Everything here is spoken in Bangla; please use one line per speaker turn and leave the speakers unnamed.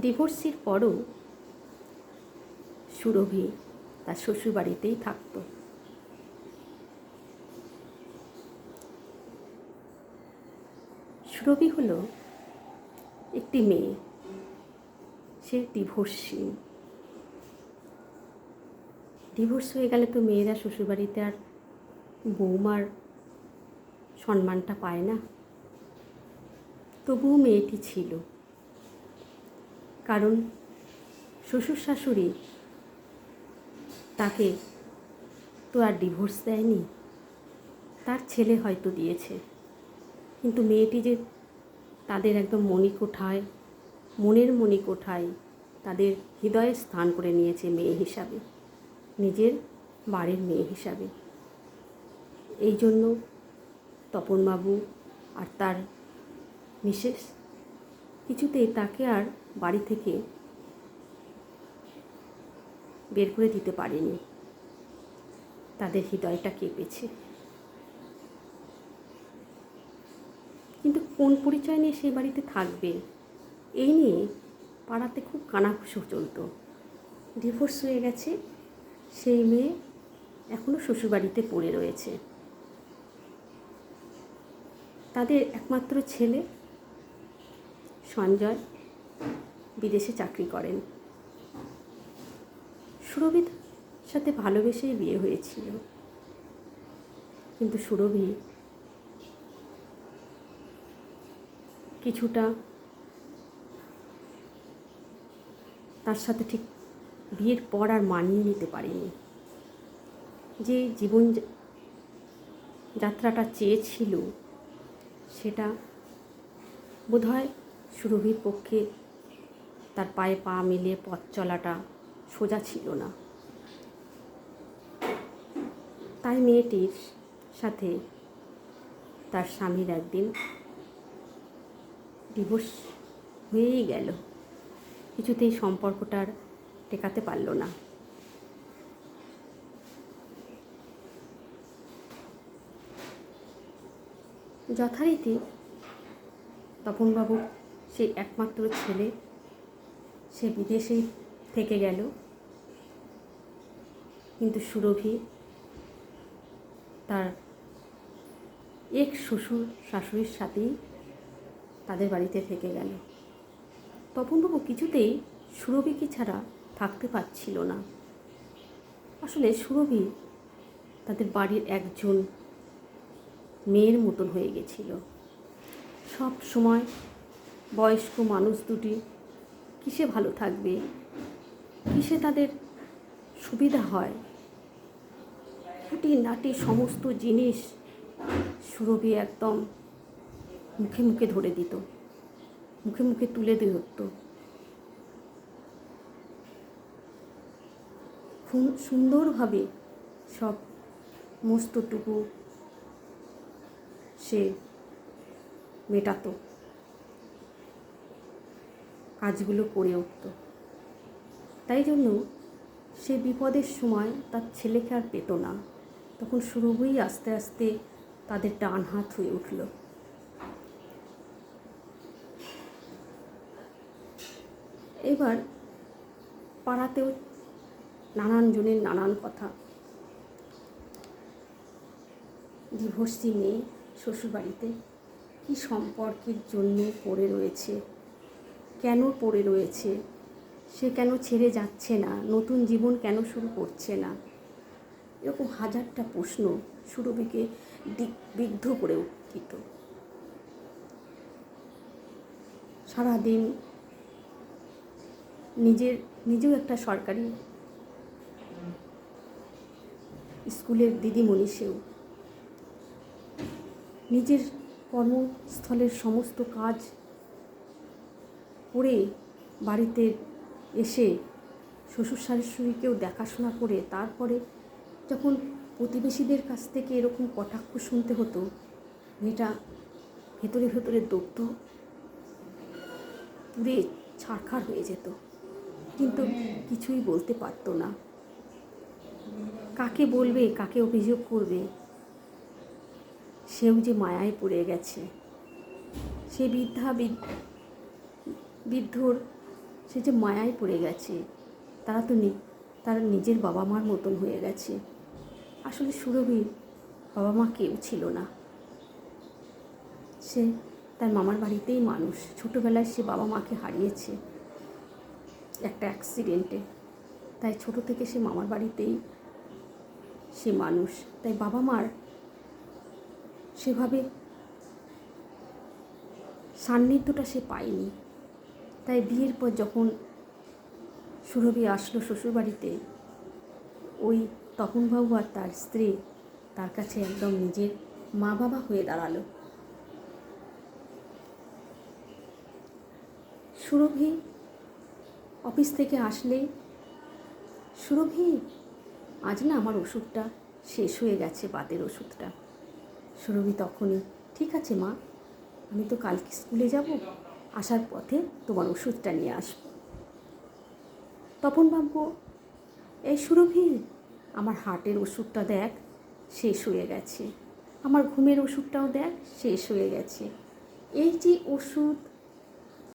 ডিভোর্সির পরও সুরভি তার শ্বশুরবাড়িতেই থাকতো। সুরভি হলো একটি মেয়ে। সে ডিভোর্সি ডিভোর্স হয়ে গেলে তো মেয়েরা শ্বশুরবাড়িতে আর বৌমার সম্মানটা পায় না। তবুও মেয়েটি ছিল। কারণ শ্বশুর শাশুড়ি তাকে তো আর ডিভোর্স দেয়নি, তার ছেলে হয়তো দিয়েছে। কিন্তু মেয়েটি যে তাদের একদম মণিকোঠায়, মনের মণিকোঠায় তাদের হৃদয়ে স্থান করে নিয়েছে মেয়ে হিসাবে, নিজের বাড়ির মেয়ে হিসাবে। এই জন্য তপনবাবু আর তার মিসেস কিছুতেই তাকে আর বাড়ি থেকে বের করে দিতে পারেনি। তাদের হৃদয়টা কেঁপেছে। কিন্তু কোন পরিচয় নিয়ে সেই বাড়িতে থাকবে, এই নিয়ে পাড়াতে খুব কানাঘুষো চলতো। ডিভোর্স হয়ে গেছে, সেই মেয়ে এখনও শ্বশুরবাড়িতে পড়ে রয়েছে। তাদের একমাত্র ছেলে সঞ্জয়। বিদেশে চাকরি করেন। সুরভির সাথে ভালোবেসেই বিয়ে হয়েছিল। কিন্তু সুরভি কিছুটা তার সাথে ঠিক বিয়ের পর আর মানিয়ে নিতে পারিনি। যে জীবন যাত্রাটা চেয়েছিল, সেটা বোধহয় সুরভির পক্ষে তার পায়ে পা মিলিয়ে পথ চলাটা সোজা ছিল না। তাই মেয়েটির সাথে তার স্বামীর একদিন ডিভোর্স হয়েই গেল। কিছুতেই সম্পর্কটার টেকাতে পারল না। যথারীতি তপনবাবু সেই একমাত্র ছেলে সে বিদেশেই থেকে গেল। কিন্তু সুরভি তার এক শ্বশুর শাশুড়ির সাথেই তাদের বাড়িতে থেকে গেল। তপনবাবু কিছুতেই সুরভিকে ছাড়া থাকতে পারছিল না। আসলে সুরভি তাদের বাড়ির একজন মেয়ের মতন হয়ে গেছিল। সব সময় বয়স্ক মানুষ দুটি কিসে ভালো থাকবে? কিসে তাদের সুবিধা হয়? খুঁটি নাটি সমস্ত জিনিস সুরভি একদম মুখে মুখে ধরে দিত। মুখে মুখে তুলে খুব সুন্দরভাবে সব মস্তটুকু সে মেটাতো। কাজগুলো করে উঠত। তাই জন্য সে বিপদের সময় তার ছেলেকে আর পেত না। তখন সুরভই আস্তে আস্তে তাদের ডান হাত হয়ে উঠল। এবার পাড়াতেও নানান জনের নানান কথা। ডিভোর্সি মেয়ে শ্বশুরবাড়িতে। কী সম্পর্কের জন্য পড়ে রয়েছে? কেন পড়ে রয়েছে? সে কেন ছেড়ে যাচ্ছে না? নতুন জীবন কেন শুরু করছে না? এরকম হাজারটা প্রশ্ন সুরভিকে দিক বিদ্ধ করে দিত সারাদিন নিজের, নিজেও একটা সরকারি স্কুলের দিদিমণি সেও। নিজের কর্মস্থলের সমস্ত কাজ করে বাড়িতে এসে শ্বশুর শাশুড়িকেও দেখাশোনা করে তারপরে যখন প্রতিবেশীদের কাছ থেকে এরকম কটাক্ষ শুনতে হতো, মেয়েটা ভেতরে ভেতরে দগ্ধ, পুড়ে ছাড়খাড় হয়ে যেত। কিন্তু কিছুই বলতে পারতো না। কাকে বলবে, কাকে অভিযোগ করবে, সেও যে মায়ায় পড়ে গেছে। সে বৃদ্ধা বৃদ্ধর সে যে মায়ায় পড়ে গেছে, তারা তো তারা নিজের বাবা মার মতন হয়ে গেছে। আসলে সুরভির বাবা মা কেউ ছিল না। সে তার মামার বাড়িতেই মানুষ। ছোটোবেলায় সে বাবা মাকে হারিয়েছে একটা অ্যাক্সিডেন্টে তাই ছোট থেকে সে মামার বাড়িতেই সে মানুষ। তাই বাবা মার সেভাবে সান্নিধ্যটা সে পায়নি। তাই বিয়ের পর যখন সুরভি আসলো শ্বশুরবাড়িতে, ওই তপনবাবু আর তার স্ত্রী তার কাছে একদম নিজের মা বাবা হয়ে দাঁড়াল। সুরভি অফিস থেকে আসলে, সুরভি, আজ না আমার ওষুধটা শেষ হয়ে গেছে বাতের ওষুধটা। সুরভি তখনই, ঠিক আছে মা, আমি তো কালকে স্কুলে যাব। আসার পথে তোমার ওষুধটা নিয়ে আসব। তপন বাবু, এই সুরভি, আমার হার্টের ওষুধটা দেখ, শেষ হয়ে গেছে। আমার ঘুমের ওষুধটাও দেখ, শেষ হয়ে গেছে। এই যে ওষুধ